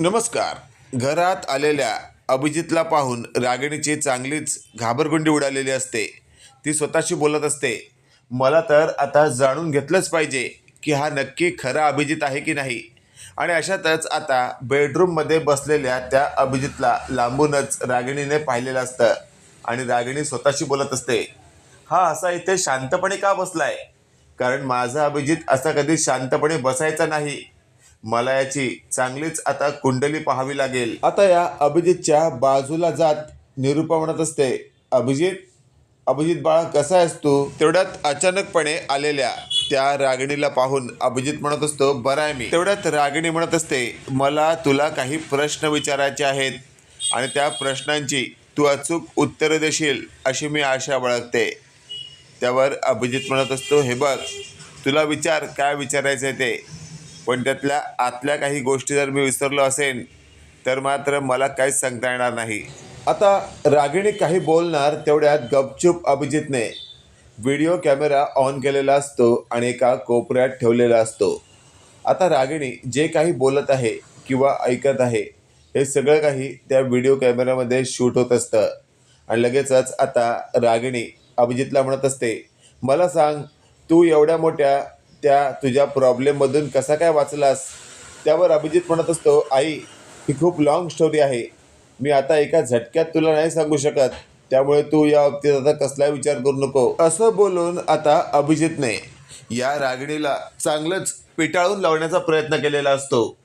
नमस्कार. घरात आलेल्या अभिजितला पाहून रागिणीची चांगलीच घाबरगुंडी उडालेली असते. ती स्वतःशी बोलत असते मला तर आता जाणून घेतलंच पाहिजे की हा नक्की खरा अभिजित आहे की नाही. आणि अशातच आता बेडरूममध्ये बसलेल्या त्या अभिजितला लांबूनच रागिणीने पाहिलेलं असतं आणि रागिणी स्वतःशी बोलत असते हा असा इथे शांतपणे का बसलाय? कारण माझा अभिजित असा कधी शांतपणे बसायचा नाही. मला याची चांगलीच आता कुंडली पाहावी लागेल. आता या अभिजितच्या बाजूला जात निरूपा म्हणत असते अभिजित अभिजित बाळा कसा आहेस तू? तेवढ्यात अचानकपणे आलेल्या त्या रागिणीला पाहून अभिजित म्हणत असतो बरा आहे मी. तेवढ्यात रागिणी म्हणत असते मला तुला काही प्रश्न विचारायचे आहेत आणि त्या प्रश्नांची तू अचूक उत्तरं देशील अशी मी आशा बाळगते. त्यावर अभिजित म्हणत असतो हे बघ तुला विचार काय विचारायचं आहे ते? पण त्यातल्या आतल्या काही गोष्टी जर मी विसरलो असेन तर मात्र मला काहीच सांगता येणार नाही. आता रागिणी काही बोलणार तेवढ्यात गपचूप अभिजितने व्हिडिओ कॅमेरा ऑन केलेला असतो आणि एका कोपऱ्यात ठेवलेला असतो. आता रागिणी जे काही बोलत आहे किंवा ऐकत आहे हे सगळं काही त्या व्हिडिओ कॅमेऱ्यामध्ये शूट होत असतं. आणि लगेचच आता रागिणी अभिजितला म्हणत असते मला सांग तू एवढ्या मोठ्या त्या तुझ्या प्रॉब्लेममधून कसा काय वाचलास? त्यावर अभिजित म्हणत असतो आई ही खूप लॉंग स्टोरी आहे. मी आता एका झटक्यात तुला नाही सांगू शकत. त्यामुळे तू या बाबतीत आता कसलाही विचार करू नको. असं बोलून आता अभिजितने या रागिणीला चांगलंच पिटाळून लावण्याचा प्रयत्न केलेला असतो.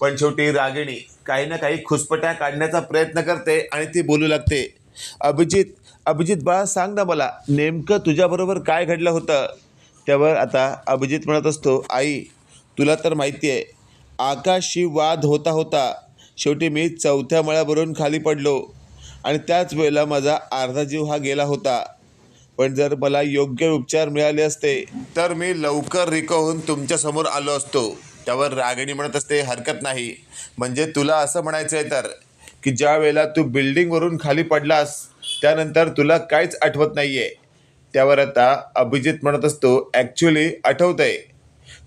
पण शेवटी रागिणी काही ना काही खुसपट्या काढण्याचा प्रयत्न करते आणि ती बोलू लागते. अभिजित अभिजित बाळा सांग ना मला नेमकं तुझ्याबरोबर काय घडलं होतं? त्यावर आता अभिजित म्हणत असतो आई तुला तर माहिती आहे आकाशी वाद होता होता शेवटी मी चौथ्या मळ्यावरून खाली पडलो आणि त्याच वेळेला माझा अर्धा जीव हा गेला होता. पण जर मला योग्य उपचार मिळाले असते तर मी लवकर रिकवून तुमच्यासमोर आलो असतो. त्यावर रागिणी म्हणत असते हरकत नाही. म्हणजे तुला असं म्हणायचं आहे तर की ज्या वेळेला तू बिल्डिंगवरून खाली पडलास त्यानंतर तुला काहीच आठवत नाही आहे त्यावर आता अभिजित म्हणत असतो ॲक्च्युली आठवतं आहे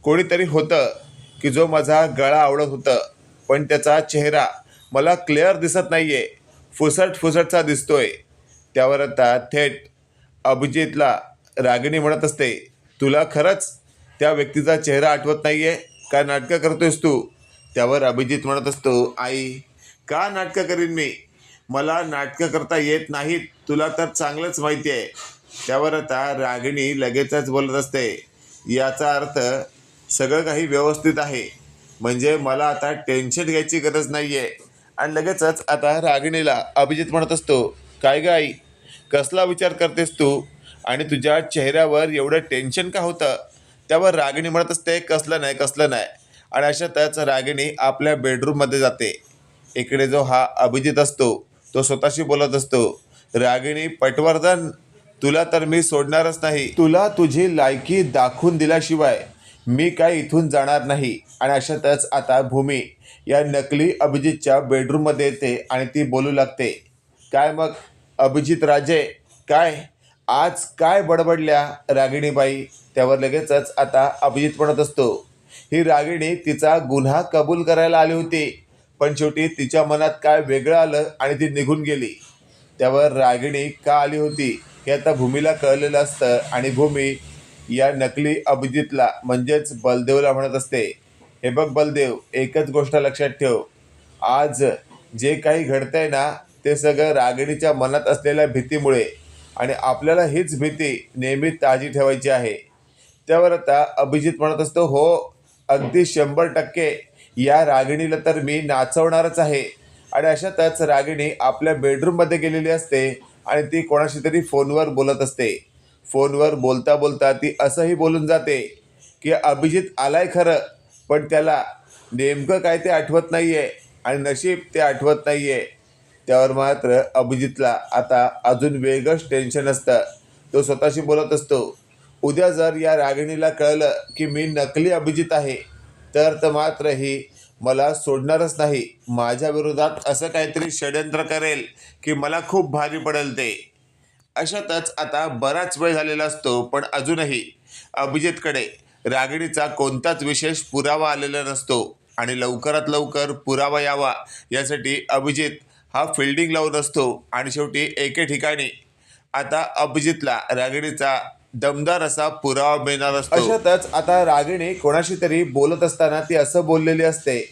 कोणीतरी होतं की जो माझा गळा आवडत होतं पण त्याचा चेहरा मला क्लिअर दिसत नाही आहे फुसट फुसटचा दिसतोय. त्यावर आता थेट अभिजितला रागिणी म्हणत असते तुला खरंच त्या व्यक्तीचा चेहरा आठवत नाही आहे का नाटकं करतोयस तू? त्यावर अभिजित म्हणत असतो आई का नाटकं करीन मी? मला नाटकं करता येत नाहीत. तुला तर चांगलंच माहिती आहे त्यावर आता रागिणी लगेचच बोलत असते. याचा अर्थ सगळं काही व्यवस्थित आहे. म्हणजे मला आता टेन्शन घ्यायची गरज नाही आहे आणि लगेचच आता रागिणीला अभिजित म्हणत असतो काय ग आई कसला विचार करतेस तू? आणि तुझ्या चेहऱ्यावर एवढं टेन्शन का होतं? त्यावर रागिणी म्हणत असते कसलं नाही कसलं नाही. आणि अशातच रागिणी आपल्या बेडरूममध्ये जाते. इकडे जो हा अभिजित असतो तो स्वतःशी बोलत असतो. रागिणी पटवर्धन तुला तर मी सोडणारच नाही. तुला तुझी लायकी दाखवून दिल्याशिवाय मी काय इथून जाणार नाही. आणि अशातच आता भूमी या नकली अभिजितच्या बेडरूममध्ये येते आणि ती बोलू लागते काय मग अभिजित राजे काय? आज काय बडबडल्या रागिणीबाई? त्यावर लगेचच आता अभिजित म्हणत असतो. ही रागिणी तिचा गुन्हा कबूल करायला आली होती पण शेवटी तिच्या मनात काय वेगळं आलं आणि ती निघून गेली. त्यावर रागिणी का आली होती? हे आता भूमीला कळलेलं असतं आणि भूमी या नकली अभिजितला म्हणजेच बलदेवला म्हणत असते. हे बघ बलदेव एकच गोष्ट लक्षात ठेव. आज जे काही घडतंय ना ते सगळं रागिणीच्या मनात असलेल्या भीतीमुळे आणि आपल्याला हीच भीती नेहमी ताजी ठेवायची आहे. त्यावर आता अभिजित म्हणत असतो हो अगदी शंभर टक्के. या रागिणीला तर मी नाचवणारच आहे. आणि अशातच रागिणी आपल्या बेडरूममध्ये गेलेली असते. आणि ती कोणाशी तरी फोनवर बोलत असते. फोनवर बोलता बोलता ती असंही बोलून जाते की अभिजित आलाय खरं पण त्याला नेमकं काय ते आठवत नाही आहे आणि नशीब ते आठवत नाही आहे त्यावर मात्र अभिजितला आता अजून वेगळंच टेन्शन असतं. तो स्वतःशी बोलत असतो. उद्या जर या रागिणीला कळलं की मी नकली अभिजित आहे तर तर मात्र ही मला सोडणारच नाही. माझ्या विरोधात असं काहीतरी षडयंत्र करेल की मला खूप भारी पडेल ते. अशातच आता बराच वेळ झालेला असतो पण अजूनही अभिजितकडे रागिणीचा कोणताच विशेष पुरावा आलेला नसतो आणि लवकरात लवकर पुरावा यावा यासाठी अभिजित हा फिल्डिंग लावून असतो आणि शेवटी एके ठिकाणी. आता अभिजितला रागिणीचा दमदार असा पुरावा मिळणार असतो. अशातच आता रागिणी कोणाशी तरी बोलत असताना ती असं बोललेली असते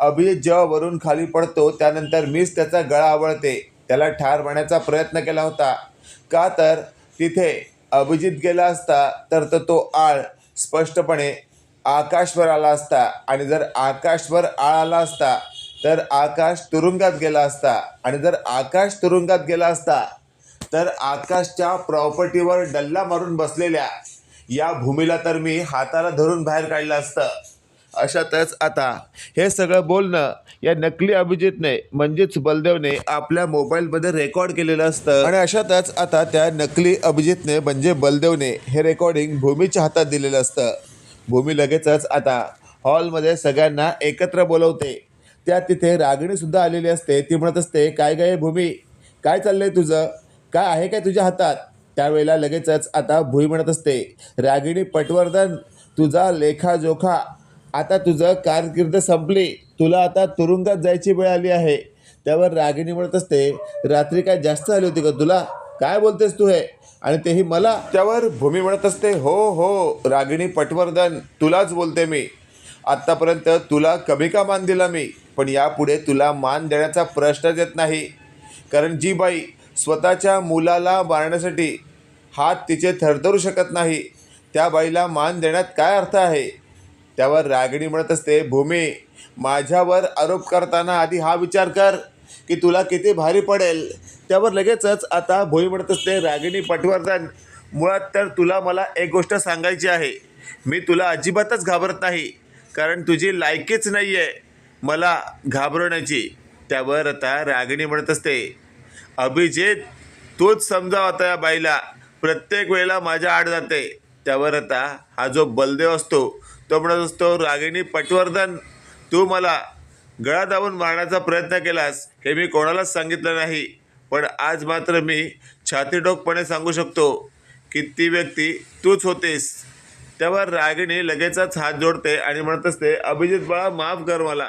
अभिजित जेव्हा वरून खाली पडतो त्यानंतर मीच त्याचा गळा आवळते. त्याला ठार मारण्याचा प्रयत्न केला होता. का तर तिथे अभिजित गेला असता तर तो तो आळ स्पष्टपणे आकाशवर आला असता. आणि जर आकाशवर आळ आला असता तर आकाश तुरुंगात गेला असता. आणि जर आकाश तुरुंगात गेला असता तर आकाशच्या प्रॉपर्टीवर डल्ला मारून बसलेल्या या भूमीला तर मी हाताला धरून बाहेर काढलं असतं. अशातच आता हे सगळं बोलणं या नकली अभिजितने म्हणजेच बलदेवने आपल्या मोबाईलमध्ये रेकॉर्ड केलेलं असतं. आणि अशातच आता त्या नकली अभिजितने म्हणजे बलदेवने हे रेकॉर्डिंग भूमीच्या हातात दिलेलं असतं. भूमी लगेचच आता हॉलमध्ये सगळ्यांना एकत्र बोलवते. त्या तिथे रागिणीसुद्धा आलेली असते. ती म्हणत असते काय काय भूमी? काय चाललंय तुझं? काय आहे काय तुझ्या हातात? त्यावेळेला लगेचच आता भुई म्हणत असते रागिणी पटवर्धन तुझा लेखाजोखा आता तुझं कारकीर्द संपली. तुला आता तुरुंगात जायची वेळ आली आहे. त्यावर रागिणी म्हणत असते रात्री काय जास्त आली होती का तुला? काय बोलतेस तू हे? आणि तेही मला? त्यावर भूमी म्हणत असते हो हो रागिणी पटवर्धन तुलाच बोलते मी. आत्तापर्यंत तुला कमी का मान दिला मी? पण यापुढे तुला मान देण्याचा प्रश्नच येत नाही. कारण जी बाई स्वतःच्या मुलाला मारण्यासाठी हात तिचे थरथरू शकत नाही. त्या बाईला मान देण्यात काय अर्थ आहे? त्यावर रागिणी म्हणत असते भूमी माझ्यावर आरोप करताना आधी हा विचार कर की तुला किती भारी पडेल. त्यावर लगेचच आता भोई म्हणत असते रागिणी पटवर्धन मुळात तर तुला मला एक गोष्ट सांगायची आहे. मी तुला अजिबातच घाबरत नाही कारण तुझी लायकीच नाही आहे मला घाबरवण्याची. त्यावर आता रागिणी म्हणत असते अभिजित तूच समजाव आता या बाईला. प्रत्येक वेळेला माझ्या आड जाते. त्यावर आता हा जो बलदेव असतो तो म्हणत असतो रागिणी पटवर्धन तू मला गळा दाबून मारण्याचा प्रयत्न केलास हे मी कोणालाच सांगितलं नाही. पण आज मात्र मी छातीडोकपणे सांगू शकतो की ती व्यक्ती तूच होतेस. त्यावर रागिणी लगेचच हात जोडते आणि म्हणत असते अभिजित बाळा माफ कर मला.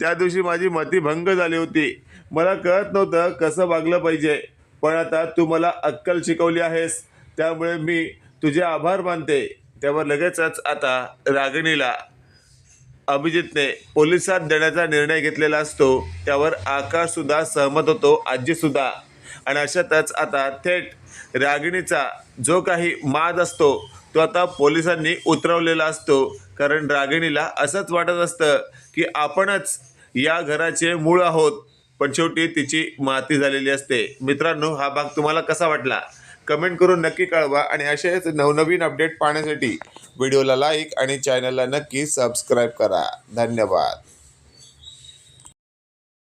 त्या दिवशी माझी मतीभंग झाली होती. मला कळत नव्हतं कसं वागलं पाहिजे. पण आता तू मला अक्कल शिकवली आहेस. त्यामुळे मी तुझे आभार मानते. त्यावर लगेचच आता रागिणीला अभिजितने पोलिसात देण्याचा निर्णय घेतलेला असतो. त्यावर आकाशसुद्धा सहमत होतो आजीसुद्धा आणि अशातच आता थेट रागिणीचा जो काही माद असतो तो आता पोलिसांनी उतरवलेला असतो. कारण रागिणीला असंच वाटत असतं की आपणच या घराचे मूळ आहोत पण शेवटी तिची माती झालेली असते. मित्रांनो हा भाग तुम्हाला कसा वाटला? कमेंट करून नक्की कळवा आणि असेच नवनवीन अपडेट पाहण्यासाठी व्हिडिओला लाईक आणि चॅनलला नक्की सबस्क्राईब करा. धन्यवाद.